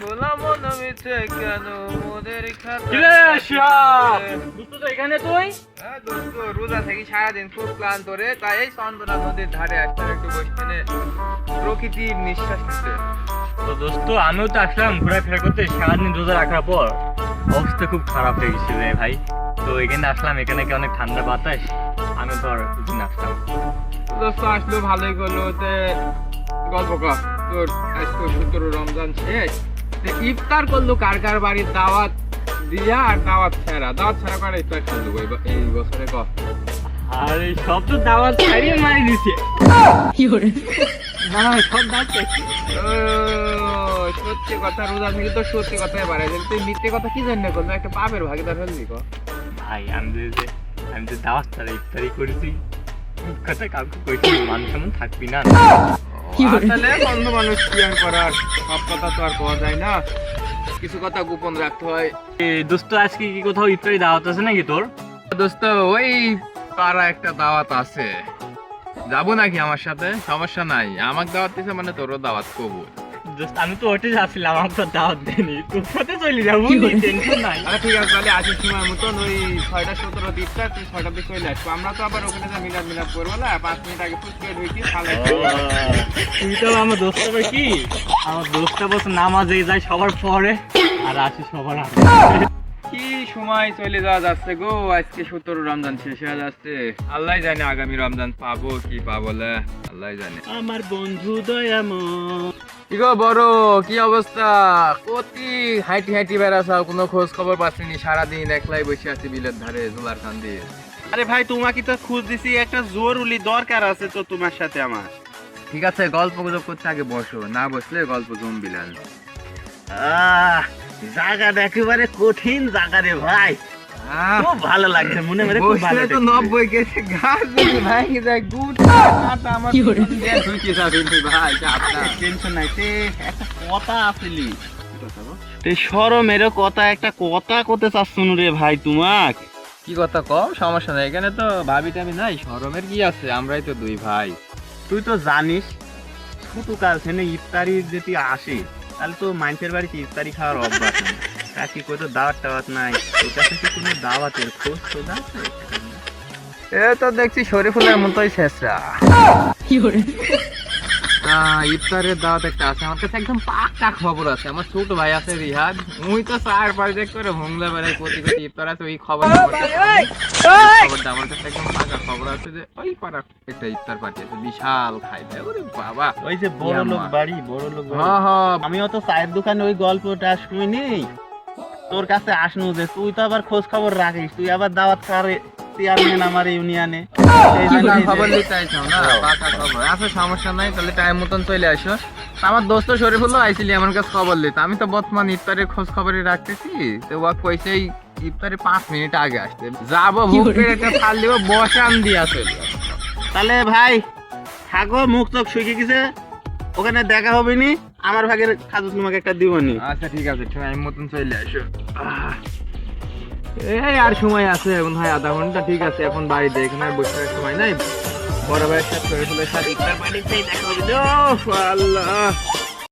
মন মিছে কেন? মোদের খাতা এখানে তুই? হ্যাঁ দোস্ত রোজা থেকে সারাদিন খুব ক্লান্ত রে তাই এই চন্দনা নদীর ধারে আসলাম একটু বসে। প্রকৃতির নিঃশ্বাস নিতে। তো দোস্ত আমিও তো আসলাম ঘোরাফেরা করতে সারাদিন রোজা রাখার পর। অবস্থা খুব খারাপ হয়ে গেছিল রে ভাই। তো এখানে আসলাম এখানে কি অনেক ঠান্ডা বাতাস? আমি ধর এখানে আসলাম। দোস্ত আসলো ভালোই করল। গল্প কর। তোর আজকে সতেরো রমজান শেষ। ইফতার করল কার কার বাড়ির দাওয়াত দিয়া আর দাওয়াত ছাড়া। দাওয়াত ছাড়া করে ইফতার করল এই- বছরে কর আর এই সব তো দাওয়াত ছাড়িয়ে মারি দিছে কি করে? না সব দাওয়াত সত্যি কথা রোজা থেকে তো সত্যি কথাই বাড়াই দিল তুই মিথ্যে কথা কি জন্য করল? একটা পাপের ভাগিদার হলি কর ভাই আমি যে যে আমি যে দাওয়াত ছাড়া ইফতারি করেছি কথা কাউকে কইছি মান সম্মান থাকবি না। আসলে বন্ধু মানুষ কি আর করার সব কথা তো আর পাওয়া যায় না। কিছু কথা গোপন রাখতে হয়। দোস্ত আজকে কি কোথাও ইফতারি দাওয়াত আছে নাকি তোর? দোস্ত ওই পাড়া একটা দাওয়াত আছে। যাব নাকি আমার সাথে? সমস্যা নাই। আমাকে দাওয়াত দিছে মানে তোরও দাওয়াত কবুল। দোস্ত আমি তো ওটে যাচ্ছিলাম আমার তো দাওয়াত দেনি তোর সাথে চলে যাব টেনশন নাই। আচ্ছা ঠিক আছে তাহলে আসার সময় মতন ওই ছয়টা সতেরো দিকটা তুই ছয়টার দিকে চলে আসব। আমরা তো আবার ওখানে যা মিলাদ মিলাদ করব না পাঁচ মিনিট আগে ফুচকে ঢুকি খালাই তুই তো আমার দোস্ত হবে কি? আমার দোস্ত বস নামাজে যায় সবার পরে আর আসি সবার আগে। কি সময় চলে যাওয়া যাচ্ছে গো? আজকে সতেরো রমজান শেষ হয়ে যাচ্ছে। আল্লাহ জানে আগামী রমজান পাবো কি পাবো আল্লাহ জানে। আমার বন্ধু দয়াম কি গো বড়? কি অবস্থা? কতি হাইটি হাইটি বেড়াছাও কোনো খোঁজ খবর পাচ্ছিনি সারাদিন একলাই বসে আছি বিলের ধারে জোলার কান দিয়ে। আরে ভাই তোমাকে তো খুঁজ দিছি একটা জরুরি দরকার আছে তো তোমার সাথে আমার। ঠিক আছে গল্প গুজব করতে আগে বসো না বসলে গল্প জমবিলান আহ জায়গাটা একেবারে কঠিন জায়গা রে ভাই। খুব ভালো লাগছে মনে মনে খুব ভালো বসলে তো গেছে গাছ যদি যায় গুট কাটা আমার ঢুকে যাবে ভাই চাপ টেনশন নাই তে একটা কথা আসলি তে সরমেরও কথা একটা কথা করতে চাচ্ছুন রে ভাই তোমাক? কি কথা কম? সমস্যা নাই এখানে তো ভাবি টাবি নাই শরমের কি আছে? আমরাই তো দুই ভাই। তুই তো জানিস ছোট কাল থেকে ইফতারি যদি আসে তাহলে তো মানুষের বাড়িতে ইফতারি খাওয়ার অভ্যাস কাকি কই তো দাওয়াত টাওয়াত নাই। তোর কাছে কি কোনো দাওয়াতের খোঁজ খোঁজ আছে? এ তো দেখছি শরীফুলের মতোই শেষরা। ইফতারের দাওয়াত একটা আছে। আমার কাছে একদম পাক্কা খবর আছে। আমার ছোট ভাই আছে রিহাদ। মুই তো চার দেখ করে বেড়াই কোটি কোটি ইফতার আছে ওই খবর খবরটা আমার কাছে একদম পাকা খবর আছে যে ওই পাড়া একটা ইফতার পার্টি আছে বিশাল খাইতে ওরে বাবা! ওই যে বড় লোক বাড়ি বড়। লোক হ্যাঁ হ্যাঁ। আমিও তো চায়ের দোকানে ওই গল্পটা শুনি তোর কাছে আসনু যে তুই তো আবার খোঁজ খবর রাখিস তুই আবার দাওয়াত চেয়ারম্যান আমার ইউনিয়নে যে- খবর নিতে না পাকা খবর। আচ্ছা সমস্যা নাই তাহলে টাইম মতন চলে আসো। আমার দোস্ত শরীফুল্লাহ আইছিলি আমার কাছে খবর লিত। আমি তো বর্তমান ইফতারের খোঁজ খবরই রাখতেছি তো ও কইছে ইফতারে পাঁচ মিনিট আগে আসতে। যাব একটা ফাল দিব বসান দিয়া চলে তাহলে ভাই থাকো মুখ চোখ শুকিয়ে গেছে ওখানে দেখা হবে নি আমার ভাগের খাজু তোমাকে একটা দিব নি আচ্ছা ঠিক আছে আমি মতন চলে আসো। এই আর সময় আছে এখন ভাই আধা ঘণ্টা ঠিক আছে এখন বাড়ি দেখ আর বসে থাকার সময় নাই। বড় ভাইয়ের সাথে শরীফুলের সাথে ইফতার পার্টিতেই দেখা হবে। ও আল্লাহ।